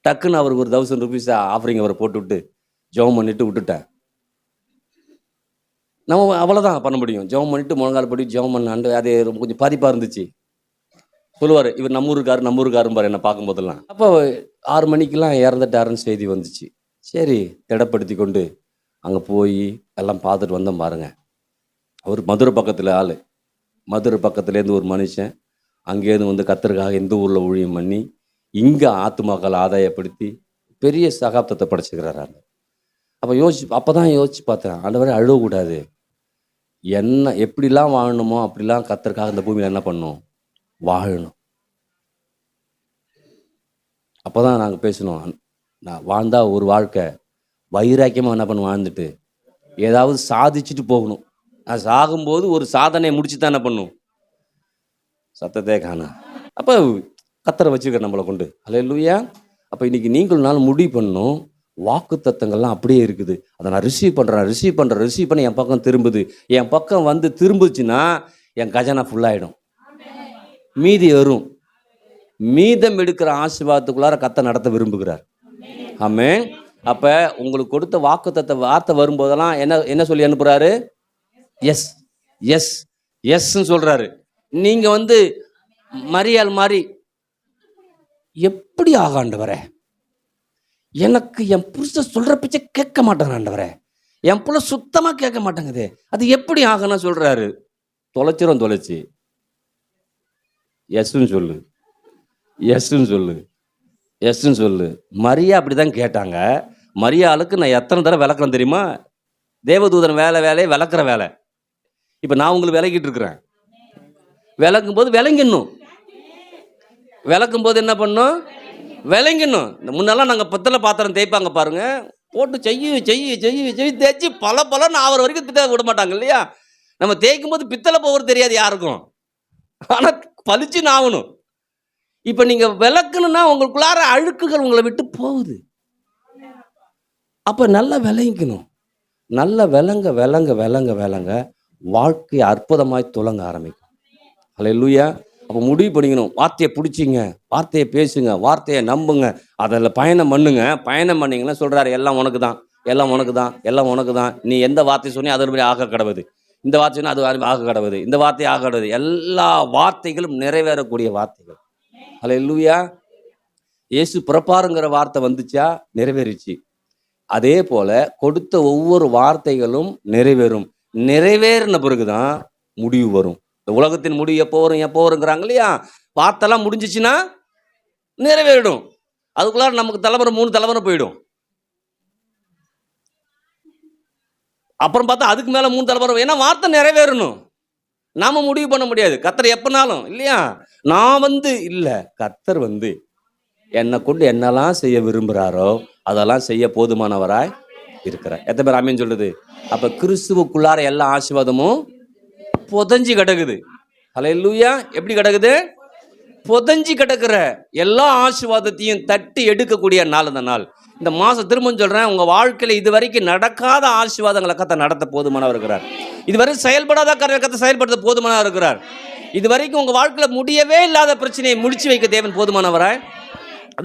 டக்குன்னு அவருக்கு ஒரு தௌசண்ட் ருபீஸ் ஆஃபரிங் அவரை போட்டு விட்டு ஜெபம் பண்ணிட்டு விட்டுட்டேன். நம்ம அவ்வளோதான் பண்ண முடியும். ஜெபம் பண்ணிட்டு முழங்கால் படி ஜெபம் பண்ணாண்டு அது ரொம்ப கொஞ்சம் பாதிப்பாக இருந்துச்சு. சொல்லுவார் இவர் நம்ம நம்மூருக்காரும் நம்ம ஊருக்காரும் பாரு என்ன பார்க்கும்போதெல்லாம். அப்போ ஆறு மணிக்கெல்லாம் இறந்துட்டாருன்னு செய்தி வந்துச்சு. சரி திடப்படுத்தி கொண்டு அங்கே போய் எல்லாம் பார்த்துட்டு வந்தோம் பாருங்க. அவர் மதுரை பக்கத்தில் ஆள். மதுரை பக்கத்துலேருந்து ஒரு மனுஷன் அங்கேருந்து வந்து கத்தருக்காக இந்த ஊரில் ஊழியம் பண்ணி இங்கே ஆத்துமாக்களை ஆதாயப்படுத்தி பெரிய சகாப்தத்தை படைச்சுக்கிறாரு அப்போ யோசிச்சு அப்போ தான் யோசிச்சு பார்த்தேன் ஆண்டவரே அழுவக்கூடாது. என்ன எப்படிலாம் வாழணுமோ அப்படிலாம் கத்தருக்காக இந்த பூமியில் என்ன பண்ணும்? வாழணும். அப்போ தான் நாங்கள் பேசணும் நான் வாழ்ந்தால் ஒரு வாழ்க்கை வைராக்கியமாக என்ன பண்ண வாழ்ந்துட்டு ஏதாவது சாதிச்சுட்டு போகணும். நான் சாகும்போது ஒரு சாதனையை முடிச்சு தான் என்ன பண்ணும் சத்தத்தே காணா. அப்போ கத்தரை வச்சுருக்கேன் நம்மளை கொண்டு. அல்ல அப்போ இன்னைக்கு நீங்களும் நாள் முடிவு பண்ணணும். வாக்கு தத்தங்கள்லாம் அப்படியே இருக்குது. அதை நான் ரிசீவ் பண்ணுறேன் ரிசீவ் பண்ணுறேன் ரிசீவ் பண்ணி என் பக்கம் திரும்புது. என் பக்கம் வந்து திரும்புச்சுன்னா என் கஜானா ஃபுல்லாகிடும் மீதி வரும் மீதம் எடுக்கிற ஆசீர்வாதத்துக்குள்ளார கத்த நடத்த விரும்புகிறார். ஆமே அப்ப உங்களுக்கு கொடுத்த வாக்குத்தத்த வார்த்தை வரும்போதெல்லாம் என்ன என்ன சொல்லி அனுப்புறாரு? எஸ் எஸ் எஸ்ன்னு சொல்றாரு. நீங்க வந்து மரியாள் மாதிரி எப்படி ஆக ஆண்டவரே எனக்கு என் புருஷன் சொல்ற பிச்சை கேட்க மாட்டேன் ஆண்டவரே என் புள்ள சுத்தமா கேட்க மாட்டேங்குது. அது எப்படி ஆகணும் சொல்றாரு? தொலைச்சிரும் தொலைச்சி. எஸ்ன்னு சொல்லு. எஸ்ன்னு சொல்லு. எஸ்ன்னு சொல்லு. மரியா அப்படிதான் கேட்டாங்க. மரியாளுக்கு நான் எத்தனை தடவை விளக்குறேன் தெரியுமா? தேவதூதன் வேலை வேலையை விளக்குற வேலை. இப்போ நான் உங்களுக்கு விளக்கிட்டு இருக்கிறேன். விளக்கும் போது விளங்கிடணும். விளக்கும் போது என்ன பண்ணும்? விளங்கிடணும். இந்த முன்னெல்லாம் நாங்கள் பித்தளை பாத்திரம் தேய்ப்பாங்க பாருங்க. போட்டு செய்யு செய்யு செய்யு செய்யு தேய்ச்சி பல பலன்னு ஆகிற வரைக்கும் விட மாட்டாங்க இல்லையா? நம்ம தேய்க்கும் போது பித்தளை போகிறது தெரியாது யாருக்கும். ஆனால் பளிச்சுன்னு ஆகணும். இப்போ நீங்கள் விளக்குனுன்னா உங்களுக்குள்ளார அழுக்குகள் உங்களை விட்டு போகுது. அப்போ நல்லா விளங்கிக்கணும். நல்லா விளங்க விளங்க விளங்க விளங்க வாழ்க்கை அற்புதமாய் துலங்க ஆரம்பிக்கும். அல்ல அப்போ முடிவு பண்ணிக்கணும். வார்த்தையை பிடிச்சிங்க. வார்த்தையை பேசுங்க. வார்த்தையை நம்புங்க. அதில் பயணம் பண்ணுங்க. பயணம் பண்ணிங்கன்னா சொல்கிறாரு எல்லாம் உனக்கு தான் எல்லாம் உனக்கு தான் எல்லாம் உனக்கு தான் நீ எந்த வார்த்தை சொன்னி அதன்படி ஆக கிடவுது. இந்த வார்த்தை சொன்னால் அது ஆக கடவுது. இந்த வார்த்தை ஆக கடவுது. எல்லா வார்த்தைகளும் நிறைவேறக்கூடிய வார்த்தைகள். அல்ல இயேசு பிறப்பாருங்கிற வார்த்தை வந்துச்சா? நிறைவேறிச்சு. அதே போல கொடுத்த ஒவ்வொரு வார்த்தைகளும் நிறைவேறும். நிறைவேறின பிறகுதான் முடிவு வரும். இந்த உலகத்தின் முடிவு எப்போ வரும் எப்போ வருங்கிறாங்க இல்லையா? வார்த்தைலாம் முடிஞ்சிச்சுன்னா நிறைவேறிடும். அதுக்குள்ளார நமக்கு தலைமுறை மூணு தலைமுறை போயிடும். அப்புறம் பார்த்தா அதுக்கு மேலே மூணு தலைமுறை ஏன்னா வார்த்தை நிறைவேறணும். நாம முடிவு பண்ண முடியாது. கத்தர் எப்பனாலும் இல்லையா? நான் வந்து இல்லை கத்தர் வந்து என்னை கொண்டு என்னெல்லாம் செய்ய விரும்புகிறாரோ அதெல்லாம் செய்ய போதுமானவராய் இருக்கிறார். எத்தனை பேர் அமீன் சொல்லுது? அப்போ கிறிஸ்துவுக்குள்ளார எல்லா ஆசீர்வாதமும் புதஞ்சு கிடக்குது. ஹalleluya. எப்படி கிடக்குது? புதஞ்சு கிடக்கிற எல்லா ஆசீர்வாதத்தையும் தட்டி எடுக்கக்கூடிய நாள் அந்த நாள். இந்த மாதம் திரும்ப சொல்கிறேன் உங்கள் வாழ்க்கையில் இது வரைக்கும் நடக்காத ஆசீர்வாதங்களை கத்தை நடத்த போதுமானவர் இருக்கிறார். இதுவரை செயல்படாத காரியங்களை கத்தை செயல்படுத்த போதுமானவர் இருக்கிறார். இது வரைக்கும் உங்கள் வாழ்க்கையில் முடியவே இல்லாத பிரச்சனையை முடிச்சு வைக்க தேவன் போதுமானவராய்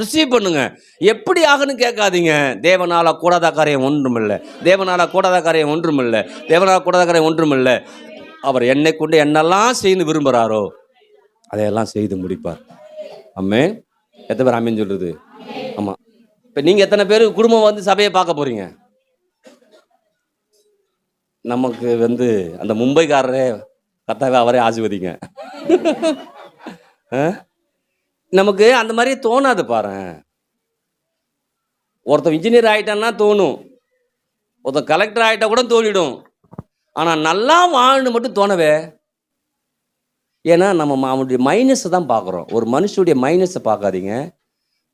ரிசீவ் பண்ணுங்க. எப்படி ஆகுன்னு கேட்காதீங்க. தேவனால கூடாத காரியம் ஒன்றுமில்லை. தேவனால கூடாத காரியம் ஒன்றுமில்லை. தேவனால கூடாத காரியம் ஒன்றுமில்லை. அவர் என்னை கொண்டு என்னெல்லாம் செய்து விரும்புகிறாரோ அதையெல்லாம் செய்து முடிப்பார். அம்மே எத்தனை பேர் அம்மேன்னு சொல்றது? ஆமாம் இப்போ நீங்கள் எத்தனை பேர் குடும்பம் வந்து சபையை பார்க்க போகிறீங்க நமக்கு வந்து அந்த மும்பைக்காரரே கத்தாவே அவரே ஆசிர்வதிங்க. ஆ? நமக்கு அந்த மாதிரி தோணாது பாரு ஒருத்தன் இன்ஜினியர் ஆகிட்டான்னா தோணும். ஒருத்தன் கலெக்டர் ஆகிட்டா கூட தோணிடும். ஆனால் நல்லா வாழணும் மட்டும் தோணவே. ஏன்னா நம்ம அவனுடைய மைனஸை தான் பார்க்குறோம். ஒரு மனுஷனுடைய மைனஸை பார்க்காதீங்க.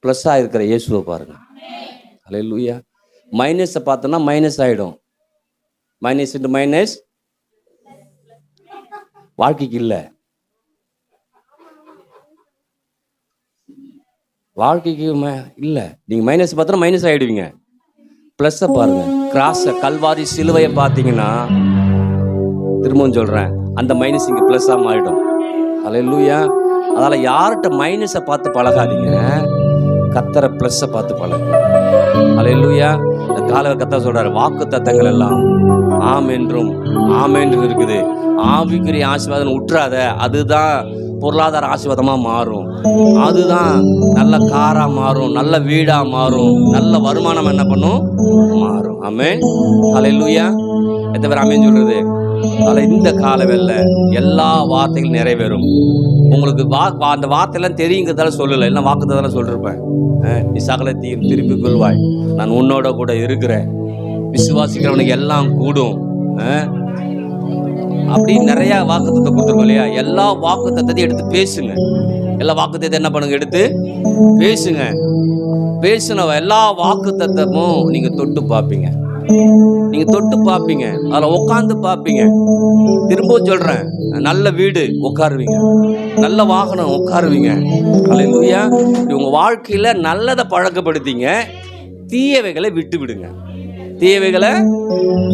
ப்ளஸ்ஸாக இருக்கிற இயேசுவை பாருங்க. அலை லூயா மைனஸை பார்த்தோன்னா மைனஸ் ஆகிடும் மைனஸ் இன்ட்டு மைனஸ் வாழ்க்கைக்கு இல்லை. வாழ்க்கைக்கு இல்லை. நீங்கள் மைனஸ் பார்த்தா மைனஸ் ஆகிடுவீங்க ப்ளஸ்ஸை பாருங்க. கிராஸை கல்வாரி சிலுவையை பார்த்தீங்கன்னா திரும்பவும் சொல்கிறேன் அந்த மைனஸ் இங்கே ப்ளஸ்ஸாக மாறிடும். அல்லேலூயா அதனால் யார்கிட்ட மைனஸை பார்த்து பழகாதீங்க கத்தரை ப்ளஸ்ஸை பார்த்து பழகுங்க அல்லேலூயா இந்த கால கத்தா சொல்றாரு வாக்கு தத்தங்கள் எல்லாம் ஆம் என்றும் ஆம் என்றும் இருக்குது. ஆவிக்குரிய ஆசீர்வாதம் உற்றாத அதுதான் பொருளாதார ஆசீர்வாதமாக மாறும். அதுதான் நல்ல காராக மாறும் நல்ல வீடாக மாறும் நல்ல வருமானம் என்ன பண்ணும்? மாறும். ஆமென் அலையிலூயா எத்தனை பேர் ஆமென் சொல்றது? அதனால் இந்த காலவெல்ல எல்லா வார்த்தைகளும் நிறைவேறும். உங்களுக்கு வா அந்த வார்த்தையெல்லாம் தெரியுங்கிறதால சொல்லலை. எல்லாம் வாக்குறதால சொல்லிருப்பேன். அஹ், நீ சகலத்தையும் திருப்பிக் கொள்வாய். நான் உன்னோட கூட இருக்கிறேன். விசுவாசிக்கிறவனுக்கு எல்லாம் கூடும். அப்படி நிறைய வாக்குத்தத்தை கொடுத்துருக்கோம் இல்லையா? எல்லா வாக்குத்தத்தையும் எடுத்து பேசுங்க. எல்லா வாக்குத்தத்தை என்ன பண்ணுங்க? எடுத்து பேசுங்க. பேசின எல்லா வாக்குத்தத்தமும் நீங்கள் தொட்டு பார்ப்பீங்க. நீங்க தொட்டு பார்ப்பீங்க அதில் உட்காந்து பார்ப்பீங்க திரும்பவும் சொல்றேன் நல்ல வீடு உட்காருவீங்க நல்ல வாகனம் உட்காருவீங்க அலையா இவங்க வாழ்க்கையில் நல்லதை பழக்கப்படுத்திங்க. தீயவைகளை விட்டு விடுங்க தீயவைகளை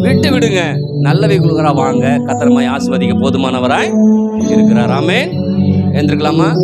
விட்டு விடுங்க நல்லவை கொடுக்குறா வாங்க. கத்திரமாய் ஆசிர்வதிக்க போதுமானவராய் இருக்கிறாராமே ஆமென். எந்திருக்கலாமா?